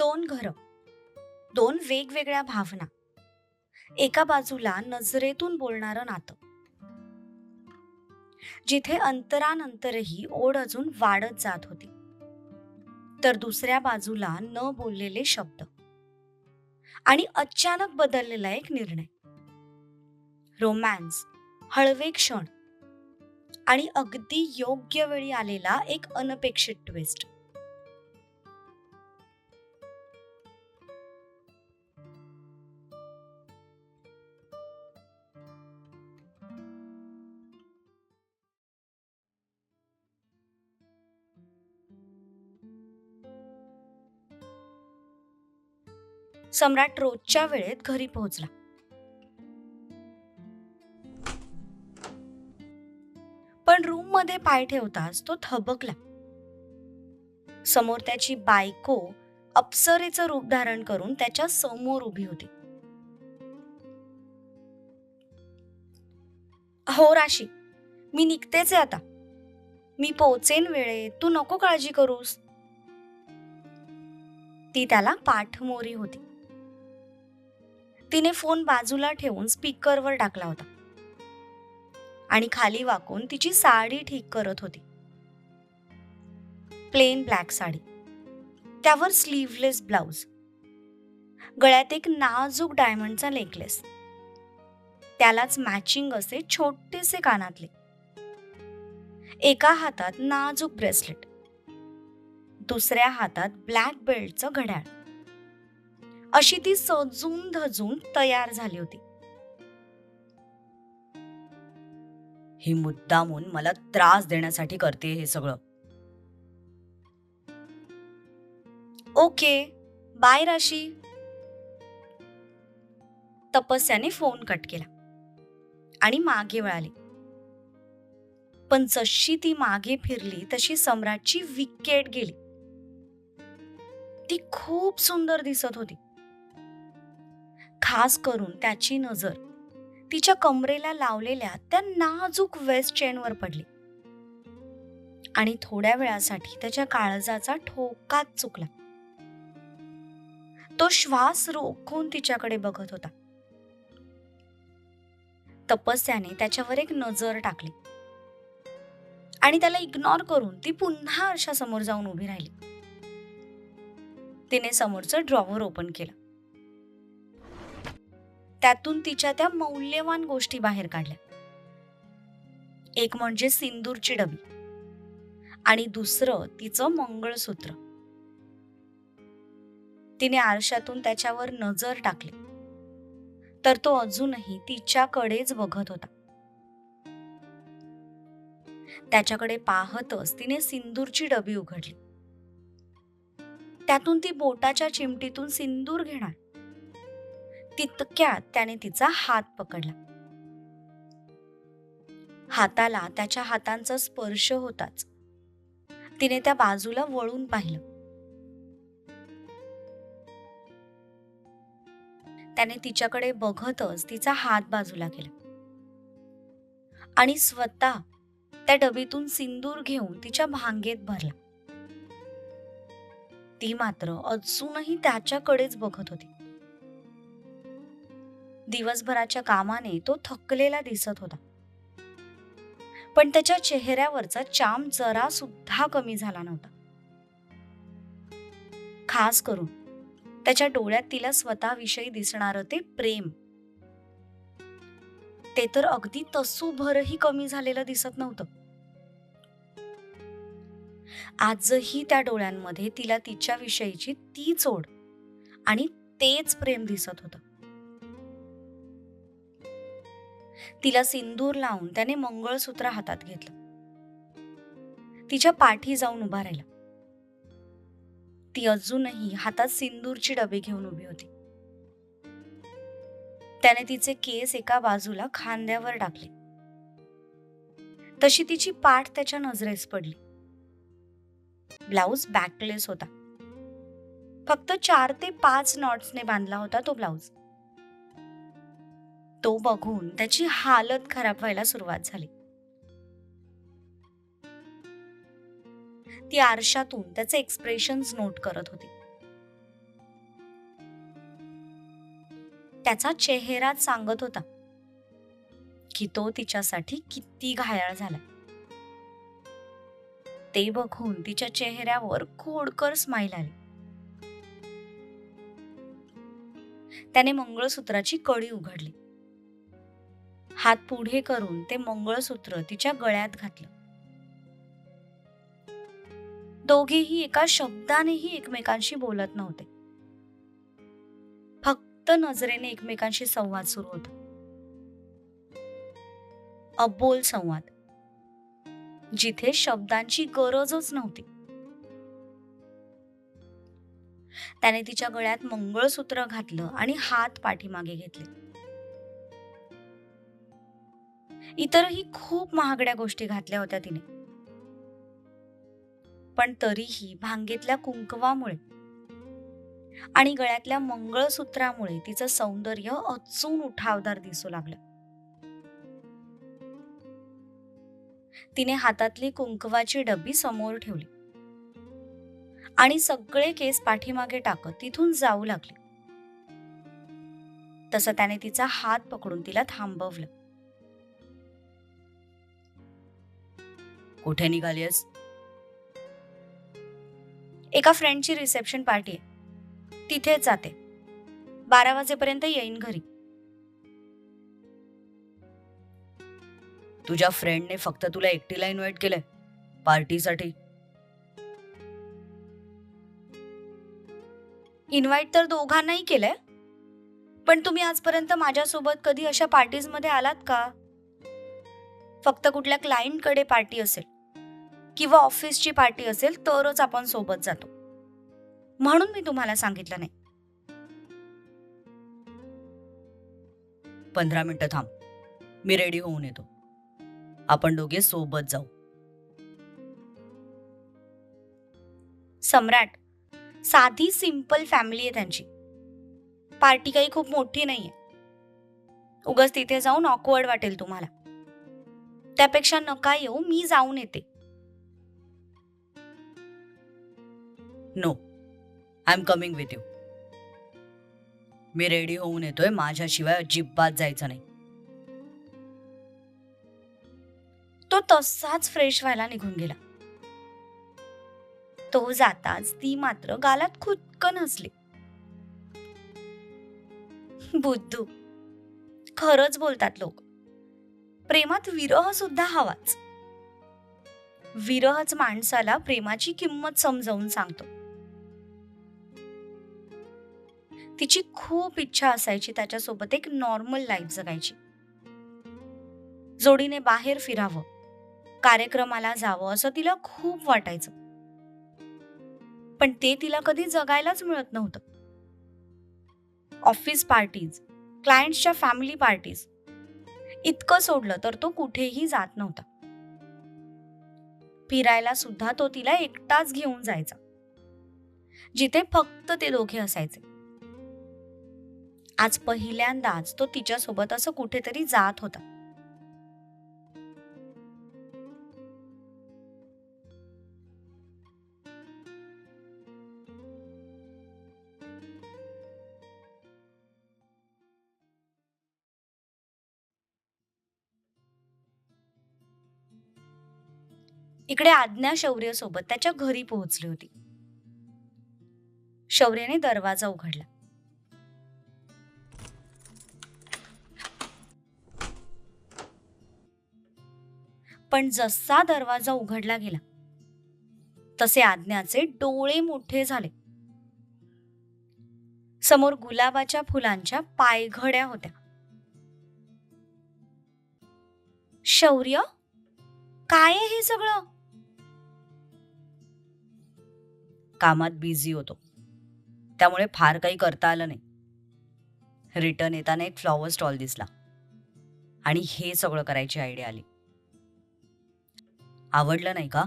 दोन घरं दोन वेगवेगळ्या भावना. एका बाजूला नजरेतून बोलणारं नातं. जिथे अंतरानंतरही ओढ अजून वाढत जात होती. तर दुसऱ्या बाजूला न बोललेले शब्द. आणि अचानक बदललेला एक निर्णय. रोमॅन्स हळवे क्षण. आणि अगदी योग्य वेळी आलेला एक अनपेक्षित ट्विस्ट सम्राट रोजच्या वेळेत घरी पोहोचला. पण रूममध्ये पाय ठेवताच तो थबकला. समोर त्याची बायको अप्सरेचं रूप धारण करून त्याच्यासमोर उभी होती. हो राशी मी निघतेच आहे आता. मी पोचेन वेळेत. तू नको काळजी करूस. ती त्याला पाठमोरी होती. तिने फोन बाजूला ठेवून स्पीकरवर टाकला होता. आणि खाली वाकून तिची साडी ठीक करत होती. Plain black sari. त्यावर स्लीवलेस ब्लाउज गळ्यात एक नाजूक डायमंडचा नेकलेस. त्यालाच मॅचिंग असे छोटेसे कानातले. एका हातात नाजूक ब्रेसलेट. दुसऱ्या हातात ब्लॅक बेल्टचं घड्याळ. अशी ती सजून धजून तयार झाली होती. ही मुद्दामून मला त्रास देण्यासाठी करते हे सगळं. ओके बाय राशी. तपस्याने फोन कट केला. आणि मागे वळाली. पण जशी ती मागे फिरली तशी सम्राटची विकेट गेली. ती खूप सुंदर दिसत होती. खास करून त्याची नजर. तिच्या कमरेला लावलेल्या त्या नाजूक वेस्ट चेनवर पडली. आणि थोड्या वेळासाठी त्याच्या काळजाचा ठोकाच चुकला. तो श्वास रोखून तिच्याकडे बघत होता. तपस्याने त्याच्यावर एक नजर टाकली. आणि त्याला इग्नोर करून ती पुन्हा आरशासमोर जाऊन उभी राहिली. तिने समोरचं ड्रॉवर ओपन केलं. त्यातून तिच्या त्या मौल्यवान गोष्टी बाहेर काढल्या. एक म्हणजे सिंदूरची डबी. आणि दुसरं तिचं मंगळसूत्र. तिने आरशातून त्याच्यावर नजर टाकली. तर तो अजूनही तिच्याकडेच बघत होता. त्याच्याकडे पाहतच तिने सिंदूरची डबी उघडली. त्यातून ती बोटाच्या चिमटीतून सिंदूर घेणार. तितक्यात त्याने तिचा हात पकडला. हाताला त्याच्या हातांचा स्पर्श होताच. तिने त्या बाजूला वळून पाहिलं. त्याने तिच्याकडे बघतच तिचा हात बाजूला केला. आणि स्वतः त्या डबीतून सिंदूर घेऊन तिच्या भांगेत भरला. ती मात्र अजूनही त्याच्याकडेच बघत होती. दिवसभराच्या कामाने तो थकलेला दिसत होता. पण त्याच्या चेहऱ्यावरचा चाम जरा सुद्धा कमी झाला नव्हता. खास करून त्याच्या डोळ्यात तिला स्वतःविषयी दिसणारं ते प्रेम. ते तर अगदी तसूभरही कमी झालेलं दिसत नव्हतं. आजही त्या डोळ्यांमध्ये तिला तिच्याविषयीची तीच ओढ आणि तेच प्रेम दिसत होतं. तिला सिंदूर लावून त्याने मंगळसूत्र हातात घेतलं. तिच्या पाठी जाऊन उभा राहिला. ती अजूनही हातात सिंदूरची डबे घेऊन उभी होती. त्याने तिचे केस एका बाजूला खांद्यावर टाकले. तशी तिची पाठ त्याच्या नजरेस पडली. ब्लाऊज बॅकलेस होता. फक्त चार ते पाच नॉट्सने बांधला होता तो ब्लाऊज. तो बघून त्याची हालत खराब व्हायला सुरुवात झाली. ती आरशातून त्याचे एक्सप्रेशन्स नोट करत होती. त्याचा चेहराच सांगत होता की तो तिच्यासाठी किती घायाळ झाला. ते बघून तिच्या चेहऱ्यावर खोडकर स्माईल आली. त्याने मंगळसूत्राची कडी उघडली. हात पुढे करून ते मंगळसूत्र तिच्या गळ्यात घातलं. दोघेही एका शब्दानेही एकमेकांशी बोलत नव्हते. फक्त नजरेने एकमेकांशी संवाद सुरू होता. अबोल संवाद. जिथे शब्दांची गरजच नव्हती. त्याने तिच्या गळ्यात मंगळसूत्र घातलं आणि हात पाठीमागे घेतले. इतरही खूप महागड्या गोष्टी घातल्या होत्या तिने. पण तरीही भांगेतल्या कुंकवामुळे आणि गळ्यातल्या मंगळसूत्रामुळे तिचं सौंदर्य अचून उठावदार दिसू लागलं. तिने हातातली कुंकवाची डबी समोर ठेवली. आणि सगळे केस पाठीमागे टाकत तिथून जाऊ लागले. तसं त्याने तिचा हात पकडून तिला थांबवलं. कुठे निघालीस एका फ्रेंडची रिसेप्शन पार्टी आहे. तिथेच जाते. बारा वाजेपर्यंत येईन घरी. तुझ्या फ्रेंडने फक्त तुला एकटीला इन्व्हाइट केलंय. पार्टीसाठी इन्व्हाइट तर दोघांनाही केलंय. पण तुम्ही आजपर्यंत माझ्यासोबत कधी अशा पार्टीजमध्ये आलात का? फक्त कुठल्या क्लायंटकडे पार्टी असेल किंवा ऑफिसची पार्टी असेल तरच आपण सोबत जातो. म्हणून मी तुम्हाला सांगितलं नाही. पंधरा मिनिटं थांब. मी रेडी होऊन येतो. आपण दोघे सोबत जाऊ. सम्राट साधी सिंपल फॅमिली आहे त्यांची. पार्टी काही खूप मोठी नाहीये. उगाच तिथे जाऊन ऑकवर्ड वाटेल तुम्हाला. त्यापेक्षा नका येऊ मी जाऊन येते. No I am coming with you me ready होऊन येतोय माझ्याशिवाय अजिबात जायचं नाही. तो तसाच फ्रेश व्हायला निघून गेला. तो जाताच ती मात्र गालात खुदकन हसली. बुद्धू खरंच बोलतात लोक. प्रेमात विरह सुद्धा हवाच. विरहच माणसाला प्रेमाची किंमत समजावून सांगतो. तिची खूप इच्छा असायची त्याच्यासोबत एक नॉर्मल लाईफ जगायची. जोडीने बाहेर फिरावं कार्यक्रमाला जावं असं तिला खूप वाटायचं. पण ते तिला कधी जगायलाच मिळत नव्हतं. ऑफिस पार्टीज क्लायंट्सच्या फॅमिली पार्टीज इतकं सोडलं तर तो कुठेही जात नव्हता. फिरायला सुद्धा तो तिला एकटाच घेऊन जायचा. जिथे फक्त ते दोघे असायचे. आज पहिल्यांदाच तो तिच्यासोबत असं कुठेतरी जात होता. इकडे आज्ञा शौर्य सोबत त्याच्या घरी पोहोचली होती. शौर्यने दरवाजा उघडला. पण जसा दरवाजा उघडला गेला तसे आज्ञाचे डोळे मोठे झाले. समोर गुलाबाच्या फुलांच्या पायघड्या होत्या. शौर्य? काय हे सगळं? कामात बिझी होतो. त्यामुळे फार काही करता आलं नाही. रिटर्न येताना एक फ्लॉवर स्टॉल दिसला. आणि हे सगळं करायची आयडिया आली. आवडलं नाही का?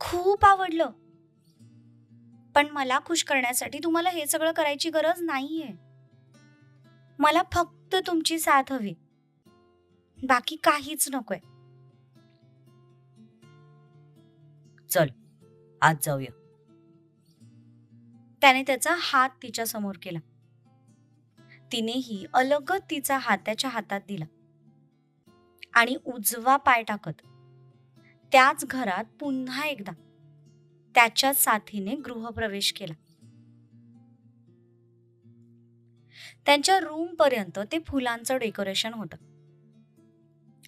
खूप आवडलं. पण मला खुश करण्यासाठी तुम्हाला हे सगळं करायची गरज नाहीये. मला फक्त तुमची साथ हवी. बाकी काहीच नकोय. चल आज जाऊया. त्याने त्याचा हात तिच्या समोर केला. तिनेही अलगत तिचा हात त्याच्या हातात दिला आणि उजवा पाय टाकत त्याच घरात पुन्हा एकदा त्याच्या साथीने गृहप्रवेश केला. त्यांच्या रूम पर्यंत ते फुलांचं डेकोरेशन होतं.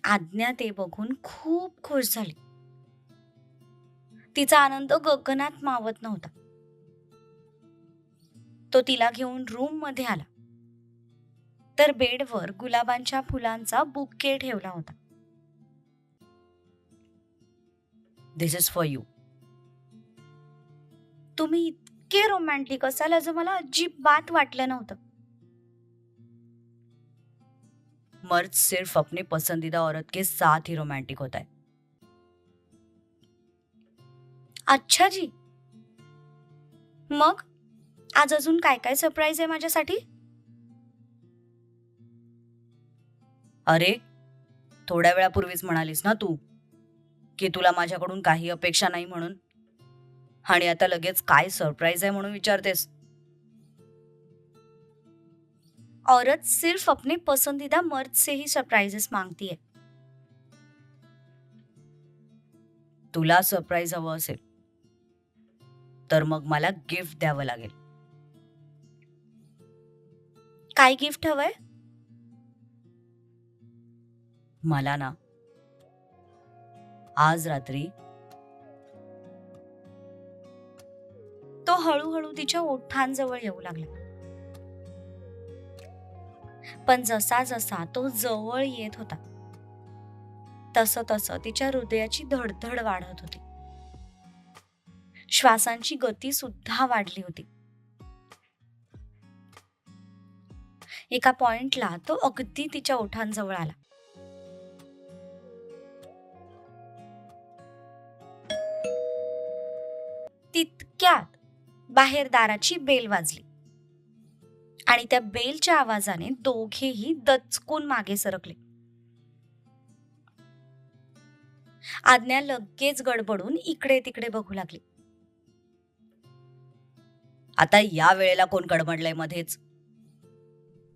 आज्ञा ते बघून खूप खुश झाली. तिचा आनंद गगनात मावत नव्हता. तो तिला घेऊन रूममध्ये आला. तर बेडवर गुलाबांच्या फुलांचा बुके ठेवला होता. दिस इज फॉर यू तुम्ही इतके रोमॅन्टिक असाल असं मला अजिबात वाटलं नव्हतं. मर्द सिर्फ अपने पसंदीदा औरत के साथ ही रोमांटिक होता है. अच्छा जी. मग? आज अजून काय काय सरप्राईज आहे माझ्यासाठी? अरे थोड्या वेळापूर्वीच म्हणालीस ना तू की तुला माझ्याकडून काही अपेक्षा नाही म्हणून. आणि आता लगेच काय सरप्राईज आहे म्हणून विचारतेस. औरत सिर्फ अपने पसंदीदा मर्द से ही सरप्राइजेस मांगती है तुला सरप्राईज हवं असेल. तर मग मला गिफ्ट द्यावं लागेल. काय गिफ्ट हवंय? मला ना आज रात्री तो हळूहळू तिच्या ओठांजवळ येऊ लागला. पण जसा जसा तो जवळ येत होता तस तस तिच्या हृदयाची धडधड वाढत होती. श्वासांची गती सुद्धा वाढली होती. एका पॉइंटला तो अगदी तिच्या ओठांजवळ आला. तितक्यात बाहेर दाराची बेल वाजली. आणि त्या बेलच्या आवाजाने दोघेही दचकून मागे सरकले. आज्ञा लगेच गडबडून इकडे तिकडे बघू लागली. आता या वेळेला कोण गडबडलंय मध्येच?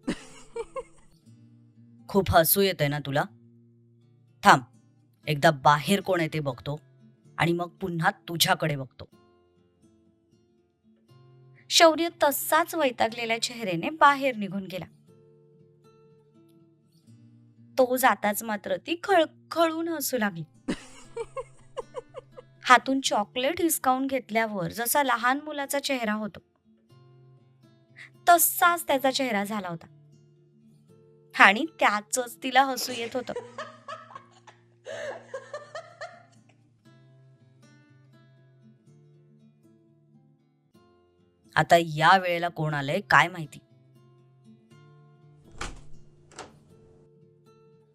खूप हसू येतंय ना तुला? थांब एकदा बाहेर कोण आहे ते बघतो आणि मग पुन्हा तुझ्याकडे बघतो. शौर्य तसाच वैतागलेल्या चेहऱ्याने बाहेर निघून गेला. तो जाताच मात्र ती खळखळून हसू लागली. हातून चॉकलेट हिसकावून घेतल्यावर जसा लहान मुलाचा चेहरा होतो तसाच त्याचा चेहरा झाला होता. आणि त्याच तिला हसू येत होत. आता या वेळेला कोण आलंय काय माहिती?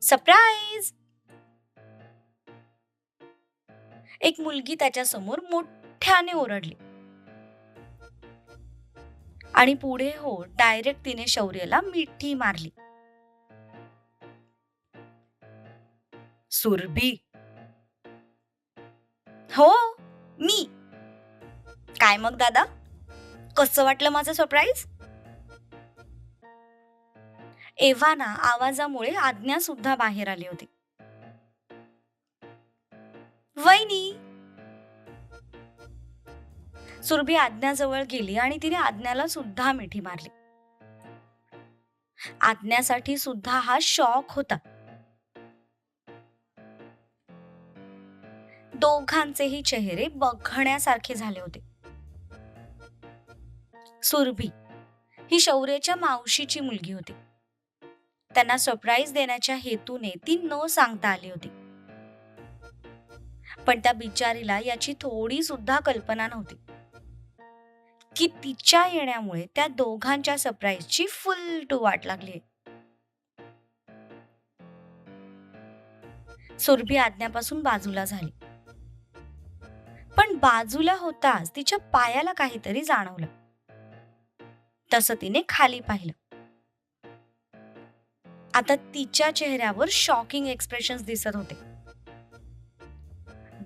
सरप्राईज एक मुलगी त्याच्यासमोर मोठ्याने ओरडली. आणि पुढे हो डायरेक्ट तिने शौर्यला मिठी मारली. सुरभी. हो मी. काय मग दादा? कसं वाटलं माझं सरप्राईज एव्हाना आवाजामुळे आज्ञा सुद्धा बाहेर आली होती. वहिनी सुरभी आज्ञाजवळ गेली आणि तिने आज्ञाला सुद्धा मिठी मारली. आज्ञासाठी सुद्धा हा शॉक होता. दोघांचेही चेहरे बघण्यासारखे झाले होते. सुरभी ही शौर्याच्या मावशीची मुलगी होती. त्यांना सरप्राईज देण्याच्या हेतूने ती न सांगता आली होती. पण त्या बिचारीला याची थोडी सुद्धा कल्पना नव्हती. की तिच्या येण्यामुळे त्या दोघांच्या सरप्राईजची फुल टू वाट लागली. सुरभी आज्ञापासून बाजूला झाली. पण बाजूला होताच तिच्या पायाला काहीतरी जाणवलं. तसं तिने खाली पाहिलं. आता तिच्या चेहऱ्यावर शॉकिंग एक्सप्रेशन दिसत होते.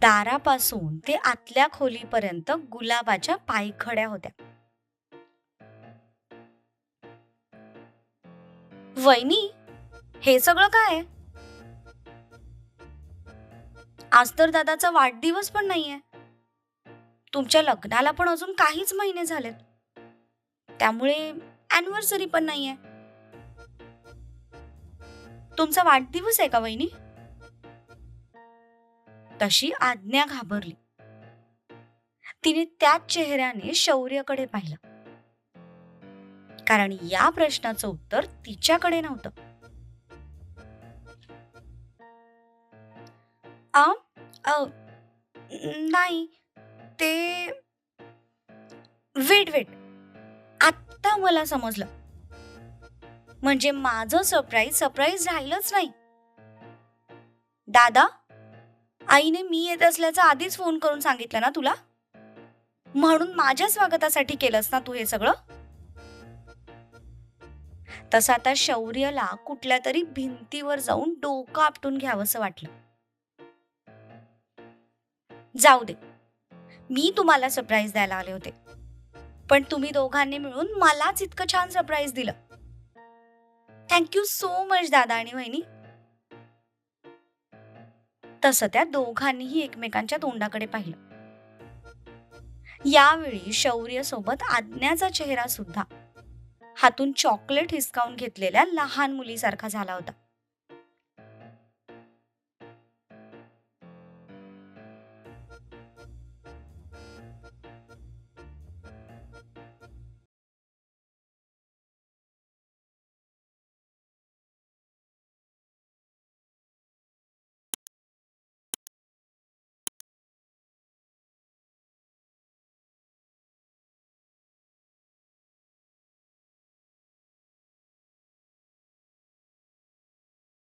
दारापासून ते आतल्या खोलीपर्यंत गुलाबाच्या पायखड्या होत्या. वैनी हे सगळं काय आज तर दादाचा वाढदिवस पण नाहीये. तुमच्या लग्नाला पण अजून काहीच महिने झालेत. त्यामुळे अॅनिव्हर्सरी पण नाहीये. तुमचा वाढदिवस आहे का वहिनी? तशी आज्ञा घाबरली. तिने त्याच चेहऱ्याने शौर्यकडे पाहिलं. कारण या प्रश्नाचं उत्तर तिच्याकडे नव्हतं. नाही ते वेट वेट आत्ता मला समजलं. म्हणजे माझं सरप्राईज सरप्राईज राहिलंच नाही. दादा आईने मी येत असल्याचा आधीच फोन करून सांगितलं ना तुला? म्हणून माझ्या स्वागतासाठी केलंस ना तू हे सगळं? तसं आता शौर्यला कुठल्या तरी भिंतीवर जाऊन डोकं आपटून घ्यावंसं वाटलं. जाऊ दे. मी तुम्हाला सरप्राईज द्यायला आले होते. पण तुम्ही दोघांनी मिळून मलाच इतकं छान सरप्राईज दिलं. थँक्यू सो मच दादा आणि वहिनी. तसं त्या दोघांनीही एकमेकांच्या तोंडाकडे पाहिलं. यावेळी शौर्य सोबत आज्ञाचा चेहरा सुद्धा. हातून चॉकलेट हिसकावून घेतलेल्या लहान मुलीसारखा झाला होता.